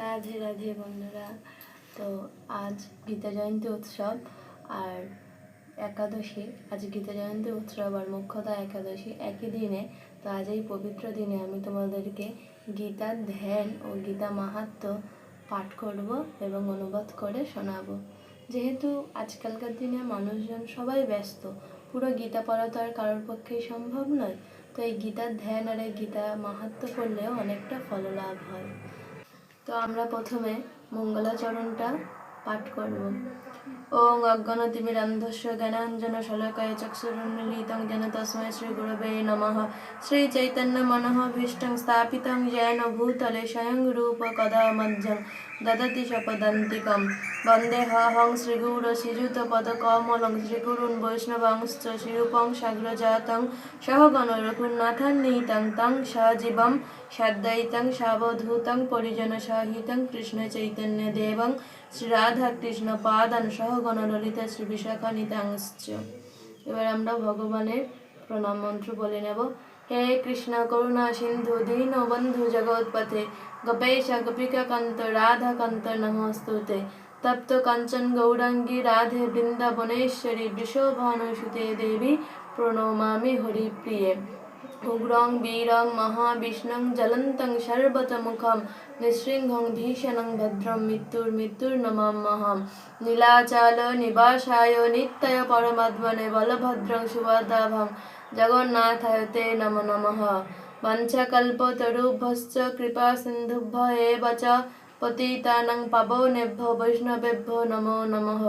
রাধে রাধে বন্ধুরা। তো আজ গীতা জয়ন্তী উৎসব আর একাদশী। আজ গীতা জয়ন্তী উৎসব আর মুখ্যতা একাদশী একই দিনে। তো আজ এই পবিত্র দিনে আমি তোমাদেরকে গীতার ধ্যান ও গীতা মাহাত্ম পাঠ করব এবং অনুবাদ করে শোনাবো। যেহেতু আজকালকার দিনে মানুষজন সবাই ব্যস্ত, পুরো গীতা পড়া তো আর কারোর পক্ষেই সম্ভব নয়। তো এই গীতার ধ্যান আর এই গীতা মাহাত্ম করলেও অনেকটা ফললাভ হয়। তো আমরা প্রথমে মঙ্গলাচরণটা পাঠ করব। ওং অজ্ঞানতিমিরান্ধস্য জ্ঞানাঞ্জন শলকয় চক্ষুরুন্মিলিতং যেন শ্রী শ্রীগুরবে নমঃ। শ্রীচৈতন্যমনোভীষ্টং স্থাপিতং যেন ভূতলে স্বয়ং রূপ কদা মধ্য দদতি শপদন্তিকম। বন্দেহং শ্রীগুরু শ্রীযুতপদকমলং শ্রীগুরুন বৈষ্ণবাংশ্চ শ্রীরূপং সাগ্রজাতং সহগণ রঘুনাথান্বিতং তং সজীবং সাদ্বৈতং সাবধূতং পরিজন সহিতং কৃষ্ণ চৈতন্য দেবং কৃষ্ণচৈতন্যদেবং শ্রীরাধাকৃষ্ণ পাদান সহগণ ললিতা শ্রী বিশাখা নিতাংশ্চ এবার আমরা ভগবানের প্রণাম মন্ত্র বলে নেব। হে কৃষ্ণ করুণা সিন্ধু, দীন বন্ধু জগৎপথে, গোপেশ গোপিকা কান্ত, রাধা কান্ত, নমস্তুতে। তপ্ত কাঞ্চন গৌরাঙ্গী, রাধে বৃন্দাবনেশ্বরী, বৃষভানুসুতে দেবী, প্রণমামি হরিপ্রিয়ে। উগ্রং বীরং মহাবিষ্ণুং জ্বলন্तं সর্বতমুখম নিঃসৃংহং ভীষণং ভদ্রং মৃত্যুর মৃত্যুর নমাম্যহম নীলাচল নিবাসায় নিত্যয় পরমাত্মনে বলভদ্রং সুভদ্রাভং জগন্নাথায় তে নমো নমঃ পঞ্চকল্পতরুভ্যশ্চ কৃপা সিন্ধুভ্য এব চ পতিতানাং পাবনেভ্যো বৈষ্ণবেভ্যো নমো নমঃ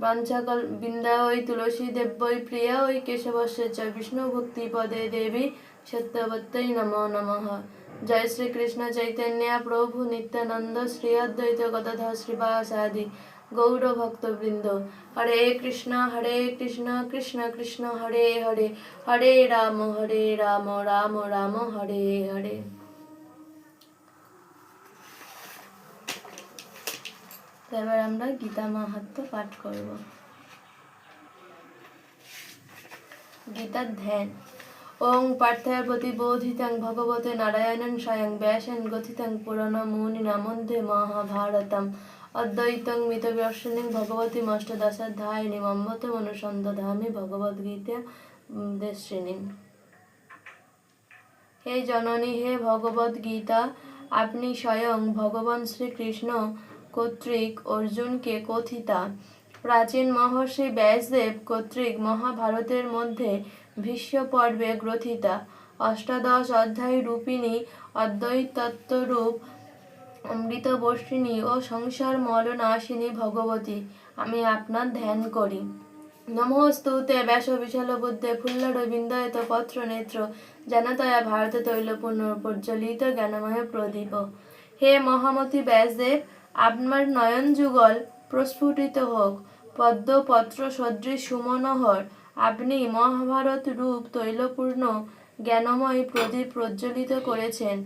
বাঞ্ছাকল বিন্দায় তুলসী দেব্যই প্রিয়ায় কেশবস্য চ বিষ্ণু ভক্তি পদে দেবী সত্যবত্যই নমো নমঃ। জয় শ্রী কৃষ্ণ চৈতন্য প্রভু নিত্যানন্দ শ্রী অদ্বৈত গদাধর শ্রীবাসাদি গৌর ভক্তবৃন্দ হরে কৃষ্ণ হরে কৃষ্ণ কৃষ্ণ কৃষ্ণ, হরে হরে। হরে রাম হরে রাম রাম রাম, হরে হরে। তো এবার আমরা গীতা মাহাত্ম পাঠ করব। গীতার ধ্যান। ওং পার্থায় প্রতিবোধিতং ভগবতে নারায়ণন স্বয়ং ব্যাসেন গথিতং পুরাণ মুনিনা মধ্যে মহাভারতম। অদ্বৈতং মিতব্যর্শনিং ভগবতী অষ্টদশাধ্যায়িনী মম্মত অনুসন্ধধামি ভগবদ্গীতা দেশিনী হে জননী, হে ভগবদ গীতা আপনি স্বয়ং ভগবান শ্রীকৃষ্ণ কর্তৃক অর্জুনকে কথিতা। প্রাচীন মহর্ষি ব্যাসদেব কর্তৃক মহাভারতের মধ্যে ভীষ্ম পর্বে গ্রথিতা। অষ্টাদশ অধ্যায় রূপিণী অদ্বৈতত্ত্বরূপ অমৃতবর্ষিণী ও সংসার মলনাশিনী ভগবতী। আমি আপনার ধ্যান করি। নমস্তুতে ব্যাস বিশাল বুদ্ধে ফুল্লর বিন্দায়ত পত্র নেত্র, জানতয়া ভারত তৈলপূর্ণ প্রজ্বলিত জ্ঞানময় প্রদীপ। হে মহামতি ব্যাসদেব আপনার নয়ন যুগল প্রস্ফুটিত হোক। পদ্ম পত্র সদৃশ সুমনোহর আপনি মহাভারত রূপ তৈলপূর্ণ জ্ঞানময় প্রদীপ প্রজ্বলিত করেছেন।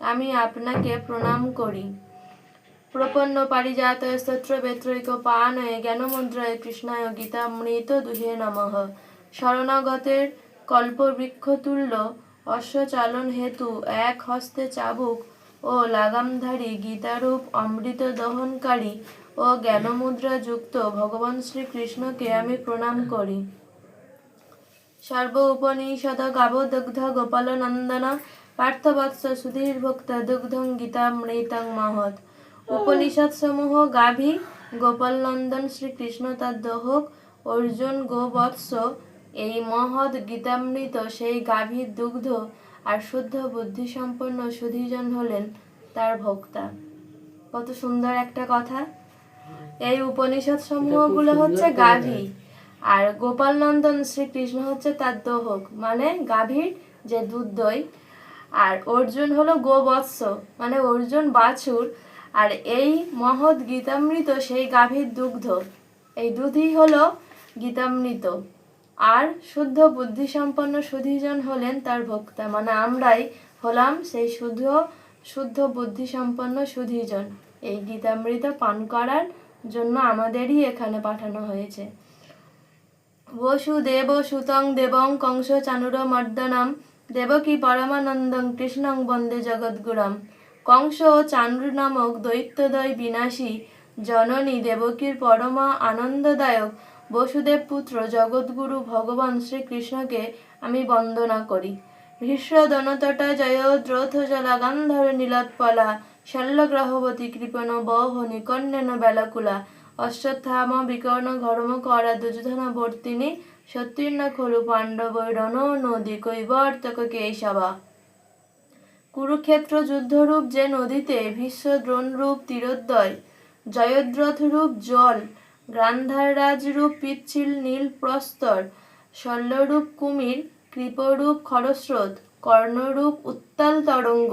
আমি আপনাকে প্রণাম করি। প্রপন্ন পারিজাত স্তোত্র বেত্রৈক পানয়ে জ্ঞানমুদ্রায় কৃষ্ণায় গীতামৃত দুহে নমঃ। শরণাগতের কল্পবৃক্ষতুল্য অশ্বচালন হেতু এক হস্তে চাবুক ও লাগামধারী গীতারূপ অমৃত দহনকারী ও জ্ঞানমুদ্রা যুক্ত ভগবান শ্রীকৃষ্ণকে আমি প্রণাম করি। সর্ব উপনিষদ গাবদগ্ধ গোপালনন্দন পার্থবৎস সুধীর ভক্ত দুগ্ধং গীতামৃতং মহৎ। উপনিষদ সমূহ গাভী গোপালনন্দন শ্রীকৃষ্ণ তার দহক অর্জুন গোবৎস এই মহৎ গীতামৃত সেই গাভীর দুগ্ধ আর শুদ্ধ বুদ্ধিসম্পন্ন সুধীজন হলেন তার ভোক্তা। কত সুন্দর একটা কথা। এই উপনিষদ সমূহগুলো হচ্ছে গাভী। আর গোপাল নন্দন শ্রীকৃষ্ণ হচ্ছে তার দোহক। মানে গাভীর যে দুধ দই আর অর্জুন হলো গোবৎস। মানে অর্জুন বাছুর। আর এই মহৎ গীতামৃত সেই গাভীর দুগ্ধ। এই দুধই হলো গীতামৃত। আর শুদ্ধ বুদ্ধিসম্পন্ন সুধীজন হলেন তার ভক্তা মানে আমরাই হলাম সেই শুদ্ধ শুদ্ধ বুদ্ধিসম্পন্ন সুধীজন। এই গীতামৃত পান করার জন্য আমাদেরই এখানে পাঠানো হয়েছে। বসুদেব সুতং দেবং কংস চানুর মর্দনম দেবকী পরমানন্দং কৃষ্ণং বন্দে জগদ্গুরম। কংস ও চানুর নামক দৈত্যদয় বিনাশী, জননী দেবকীর পরমা আনন্দদায়ক বসুদেব পুত্র জগৎগুরু ভগবান শ্রীকৃষ্ণকে আমি বন্দনা করি। ভীষ্ম দনতটা জয় দ্রোথ জলা গান্ধার নীলোৎপলা, শল্যগ্রহবতী কৃপণ, বহ নিকন্যন বেলাকুলা অশ্বত্থাম বিকর্ণ ঘর্ম করা দুর্যোধন বর্তিনী সত্যীর্ণ খলু পাণ্ডব রণ নদী কৈবর্তক কেশবা। কুরুক্ষেত্র যুদ্ধরূপ যে নদীতে ভীষ্ম দ্রোণরূপ তীরোদ্দয়, জয়দ্রথরূপ জল গান্ধাররাজ রূপ পিচ্ছিল নীল প্রস্তর, শল্যরূপ কুমির, কৃপরূপ খরস্রোত, কর্ণরূপ উত্তাল তরঙ্গ,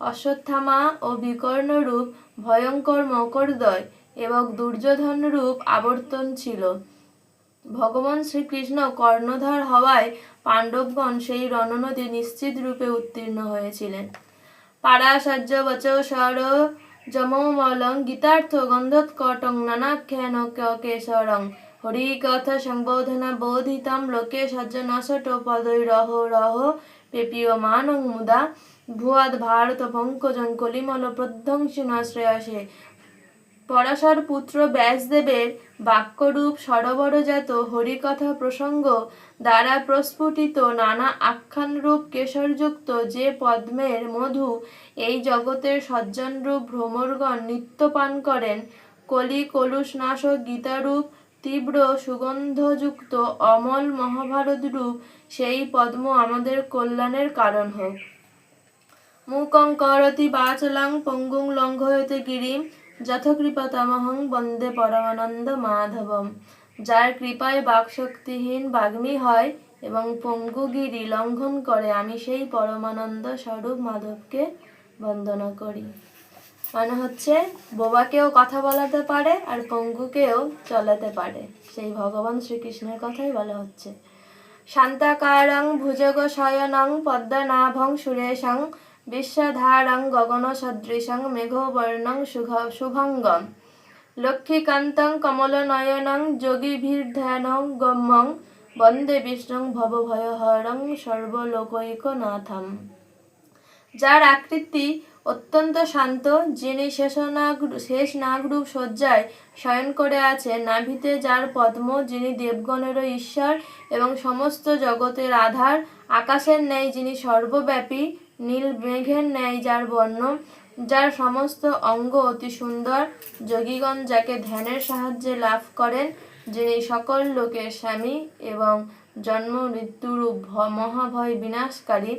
অশ্বত্থামা ও বিকর্ণরূপ ভয়ঙ্কর মকরদয় এবং দুর্যোধন রূপ আবর্তন ছিল। ভগবান শ্রীকৃষ্ণ কর্ণধর হওয়ায় পাণ্ডবগণ সেই রণনদী নিশ্চিত রূপে উত্তীর্ণ হয়েছিলেন। পারাশার্য বচ স্বর যমমলং গীতার্থ গন্ধৎকটং নানাখ্যান কেশরং হরি কথ সম্বোধনা বোধিতাম লোকে সজ্জনসট পদৈ রহ রহ মানং মুদা ভুয়াদ ভারত পঙ্কজং কলিমল প্রধ্বংসিনা শ্রেয়সে পরাশর পুত্র ব্যাসদেবের বাক্যরূপ সরোবরজাত হরিকথা প্রসঙ্গ দ্বারা প্রস্ফুটিত নানা আখ্যানরূপ কেশরযুক্ত যে পদ্মের মধু এই জগতের সজ্জনরূপ ভ্রমরগণ নিত্য পান করেন, কলি কলুষনাশক গীতারূপ, তীব্র সুগন্ধযুক্ত অমল মহাভারত রূপ সেই পদ্ম আমাদের কল্যাণের কারণ হোক। মূকং করতি বাচলাং পঙ্গুং লঙ্ঘয়তে গিরিম যথকৃপতমহং বন্দে পরমানন্দ মাধবম যার কৃপায় বাকশক্তিহীন বাগ্মী হয় এবং পঙ্গুগিরি লঙ্ঘন করে, আমি সেই পরমানন্দ স্বরূপ মাধবকে বন্দনা করি। মানে হচ্ছে, বোবাকেও কথা বলাতে পারে আর পঙ্গুকেও চলাতে পারে। সেই ভগবান শ্রীকৃষ্ণের কথাই বলা হচ্ছে। শান্তাকারং ভুজগ শয়নং পদ্মনাভং সুরেশং বিশ্বাধারং গগন সদৃশং মেঘবর্ণং শুভঙ্গম লক্ষ্মীকান্তং কমলনয়নং যোগীভির্ধ্যানং গম্যং বন্দে বিষ্ণুং ভবভয়হরং সর্বলোকৈকনাথম যার আকৃতি অত্যন্ত শান্ত, যিনি শেষনাগ শেষ নাগরূপ শয্যায় শয়ন করে আছে নাভিতে যার পদ্ম, যিনি দেবগণেরও ঈশ্বর এবং সমস্ত জগতের আধার, আকাশের ন্যায় যিনি সর্বব্যাপী নীল মেঘের ন্যায় যার বর্ণ, যার সমস্ত অঙ্গ অতি সুন্দর, যোগীগণ যাকে ধ্যানের সাহায্যে লাভ করেন, যিনি সকল লোকের স্বামী এবং জন্ম মৃত্যুরূপ মহাভয় বিনাশকারী,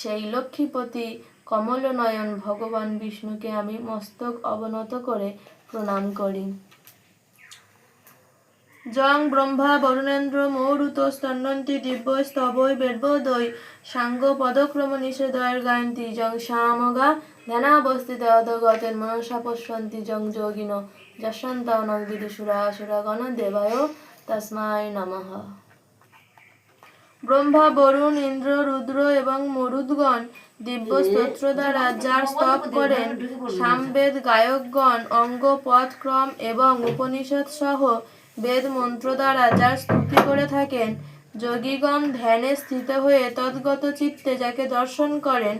সেই লক্ষ্মীপতি কমলনয়ন ভগবান বিষ্ণুকে আমি মস্তক অবনত করে প্রণাম করি। জং ব্রহ্মা বরুণেন্দ্র মৌরুত স্তন্নন্তি দিব্য স্তবৈ বেদবদৈ সাঙ্গ পদক্রম নিষেদয়ের গায়ন্তি জং শ্যামগা ধ্যানাবস্থিত অধগতের মনসা পশ্যন্তি জং যোগিন যশন্ত বিদুষুরা আসুরা গণ দেবায় তস্মায় নমঃ। ব্রহ্মা, বরুণ, ইন্দ্র, রুদ্র এবং মরুদগণ দিব্য স্তোত্র দ্বারা যার স্তব করেন। সামবেদ গায়কগণ অঙ্গ, পদ, ক্রম এবং উপনিষদ সহ বেদ মন্ত্র দ্বারা যার স্তুতি করে থাকেন। যোগীগণ ধ্যানে স্থিত হয়ে তদ্গত চিত্তে যাকে দর্শন করেন,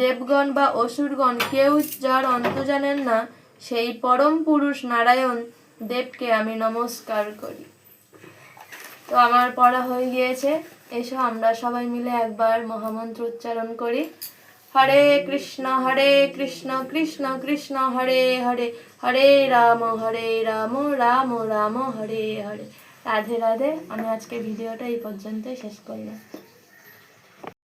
দেবগণ বা অসুরগণ কেউ যার অন্ত জানেন না, সেই পরম পুরুষ নারায়ণ দেবকে আমি নমস্কার করি। তো আমার পড়া হয়ে গিয়েছে। এসো আমরা সবাই মিলে একবার মহামন্ত্র উচ্চারণ করি। হরে কৃষ্ণ হরে কৃষ্ণ কৃষ্ণ কৃষ্ণ হরে হরে হরে রাম হরে রাম রাম রাম হরে হরে রাধে রাধে আমি আজকে ভিডিওটা এই পর্যন্তই শেষ করলাম